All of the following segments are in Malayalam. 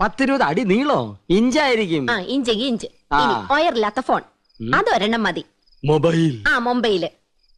പത്തിരുപത് അടി നീളോ? ഇഞ്ചായിരിക്കും. ആ ഇഞ്ച് ഇഞ്ച്. ആ. ഒയറില്ലാത്ത ഫോൺ. അതൊരെണ്ണം മതി. മൊബൈൽ. ആ മുംബൈയിൽ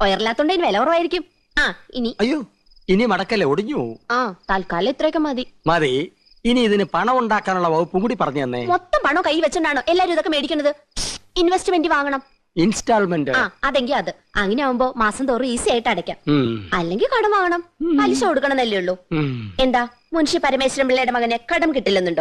ഒയറില്ലാത്തോണ്ട് ഇനി വില കുറവായിരിക്കും. ആ ഇനി. അയ്യോ ഇനി മടക്കല്ലേ ഒടിഞ്ഞു പോവും. ആ തൽക്കാലം ഇത്രയൊക്കെ മതി. മതി. ഇനി ഇതിന് പണം ഉണ്ടാക്കാനുള്ള വകുപ്പും കൂടി പറഞ്ഞു തന്നെ. മൊത്തം പണം കൈ വെച്ചോണ്ടാണോ എല്ലാരും ഇതൊക്കെ മേടിക്കുന്നത് ഇൻവെസ്റ്റ്മെന്റ് വാങ്ങണം. ഇൻസ്റ്റാൾമെന്റ് ആ. അതെങ്കി അത്. അങ്ങനെ ആവുമ്പോ മാസം തോറും ഈസി ആയിട്ട് അടയ്ക്കാം. ഉം, അല്ലെങ്കിൽ കടം വാങ്ങണം. പലിശ കൊടുക്കണമെന്നല്ലേ ഉള്ളൂ. ഉം. എന്താ? മുൻഷി പരമേശ്വരൻ പിള്ളയുടെ മകന് കടം കിട്ടില്ലെന്നുണ്ടോ?